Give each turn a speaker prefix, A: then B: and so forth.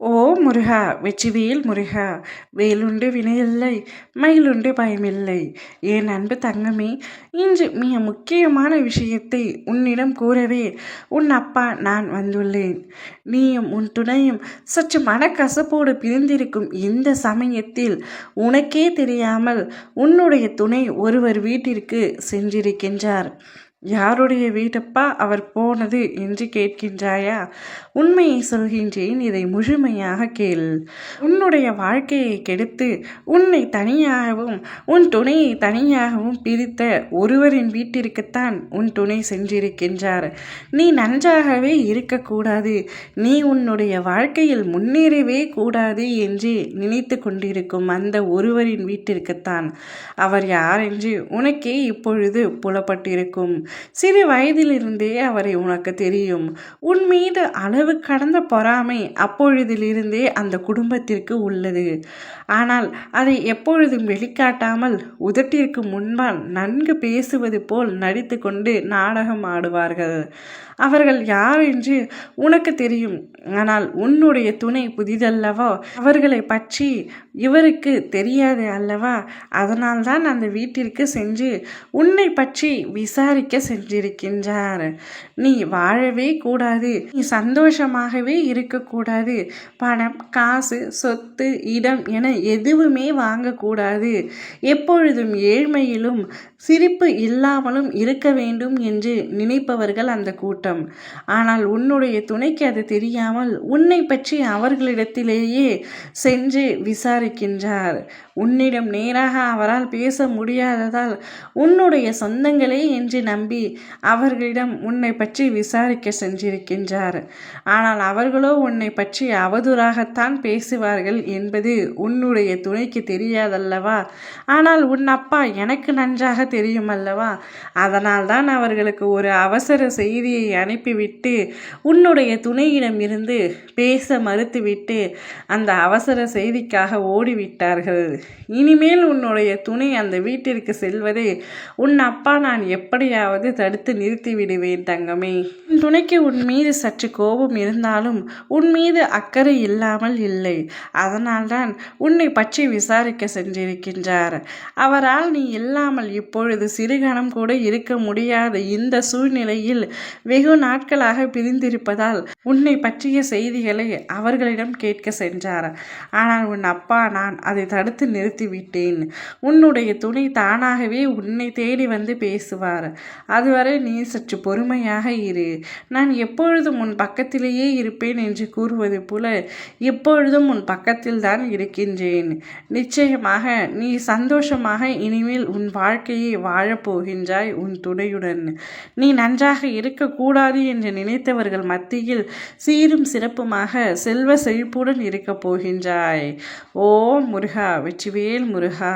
A: ஓ முருகா வெற்றிவேல் முருகா வேலுண்டு வினையில்லை மயிலுண்டு பயமில்லை. என் அன்பு தங்கமே இன்று மிக முக்கியமான விஷயத்தை உன்னிடம் கூறவே உன் அப்பா நான் வந்துள்ளேன். நீயும் உன் துணையும் சற்று மனக்கசப்போடு பிரிந்திருக்கும் இந்த சமயத்தில் உனக்கே தெரியாமல் உன்னுடைய துணை ஒருவர் வீட்டிற்கு சென்றிருக்கின்றார். யாருடைய வீட்டப்பா அவர் போனது என்று கேட்கின்றாயா? உண்மையை சொல்கின்றேன் இதை முழுமையாக கேள். உன்னுடைய வாழ்க்கையை கெடுத்து உன்னை தனியாகவும் உன் துணையை தனியாகவும் பிரித்த ஒருவரின் வீட்டிற்குத்தான் உன் துணை சென்றிருக்கின்றார். நீ நன்றாகவே இருக்கக்கூடாது. நீ உன்னுடைய வாழ்க்கையில் முன்னேறவே கூடாது என்று நினைத்து கொண்டிருக்கும் அந்த ஒருவரின் வீட்டிற்குத்தான். அவர் யார் என்று உனக்கே இப்பொழுது புலப்பட்டிருக்கும். சிறு வயதிலிருந்தே அவரை உனக்கு தெரியும். உன் மீது அளவு கடந்த பொறாமை அப்பொழுதிலிருந்தே அந்த குடும்பத்திற்கு உள்ளது. ஆனால் அதை எப்பொழுதும் வெளிக்காட்டாமல் உதட்டிற்கு முன்பால் நன்கு பேசுவது போல் நடித்து கொண்டு நாடகம் ஆடுவார்கள். அவர்கள் யார் என்று உனக்கு தெரியும். ஆனால் உன்னுடைய துணை புதிதல்லவா? அவர்களை பற்றி இவருக்கு தெரியாது அல்லவா? அதனால்தான் அந்த வீட்டிற்கு சென்று உன்னை பற்றி விசாரிக்க சென்றிருக்கின்றார். நீ வாழவே கூடாது. நீ சந்தோஷமாகவே இருக்கக்கூடாது. பணம் காசு சொத்து இடம் என எதுவுமே வாங்கக்கூடாது. எப்பொழுதும் ஏழ்மையிலும் சிரிப்பு இல்லாமலும் இருக்க வேண்டும் என்று நினைப்பவர்கள் அந்த கூட்டம். ஆனால் உன்னுடைய துணைக்கு அது தெரியாமல் உன்னை பற்றி அவர்களிடத்திலேயே சென்று விசாரிக்கின்றார். உன்னிடம் நேராக அவரால் பேச முடியாததால் உன்னுடைய சொந்தங்களே என்று நம்பி அவர்களிடம் உன்னை பற்றி விசாரிக்க சென்றிருக்கின்றார். ஆனால் அவர்களோ உன்னை பற்றி அவதூறாகத்தான் பேசுவார்கள் என்பது உன்னுடைய துணைக்கு தெரியாதல்லவா? ஆனால் உன் அப்பா எனக்கு நன்றாக தெரியும் அல்லவா அதனால்தான் அவர்களுக்கு ஒரு அவசர செய்தியை அனுப்பிவிட்டு உன்னுடைய துணையிடம் இருந்து பேச மறுத்துவிட்டு அந்த அவசர செய்திக்காக ஓடிவிட்டார்கள். இனிமேல் உன்னுடைய துணை அந்த வீட்டிற்கு செல்வதை உன் அப்பா நான் எப்படியாவது தடுத்து நிறுத்தி விடுவேன் தங்கமே. உன் துணைக்கு உன் மீது சற்று கோபம் இருந்தாலும் உன் மீது அக்கறை இல்லாமல் இல்லை. அதனால்தான் உன்னை பற்றி விசாரிக்க சென்றிருக்கின்றார். அவரால் நீ இல்லாமல் இப்பொழுது சிறுகணம் கூட இருக்க முடியாத இந்த சூழ்நிலையில் வெகு நாட்களாக பிரிந்திருப்பதால் உன்னை பற்றிய செய்திகளை அவர்களிடம் கேட்க சென்றார். ஆனால் உன் அப்பா நான் அதை தடுத்து நிறுத்திவிட்டேன். உன்னுடைய துணை தானாகவே உன்னை தேடி வந்து பேசுவார். அதுவரை நீ சற்று பொறுமையாக இரு. நான் எப்பொழுதும் உன் பக்கத்திலேயே இருப்பேன் என்று கூறுவது போல எப்பொழுதும் உன் பக்கத்தில் தான் இருக்கின்றேன். நிச்சயமாக நீ சந்தோஷமாக இனிமேல் உன் வாழ்க்கையை வாழப்போகின்றாய் உன் துணையுடன். நீ நன்றாக இருக்கக்கூடாது என்று நினைத்தவர்கள் மத்தியில் சீரும் சிறப்புமாக செல்வ செழிப்புடன் இருக்கப் போகின்றாய். ஓ முருகா வெற்றிவேல் முருகா.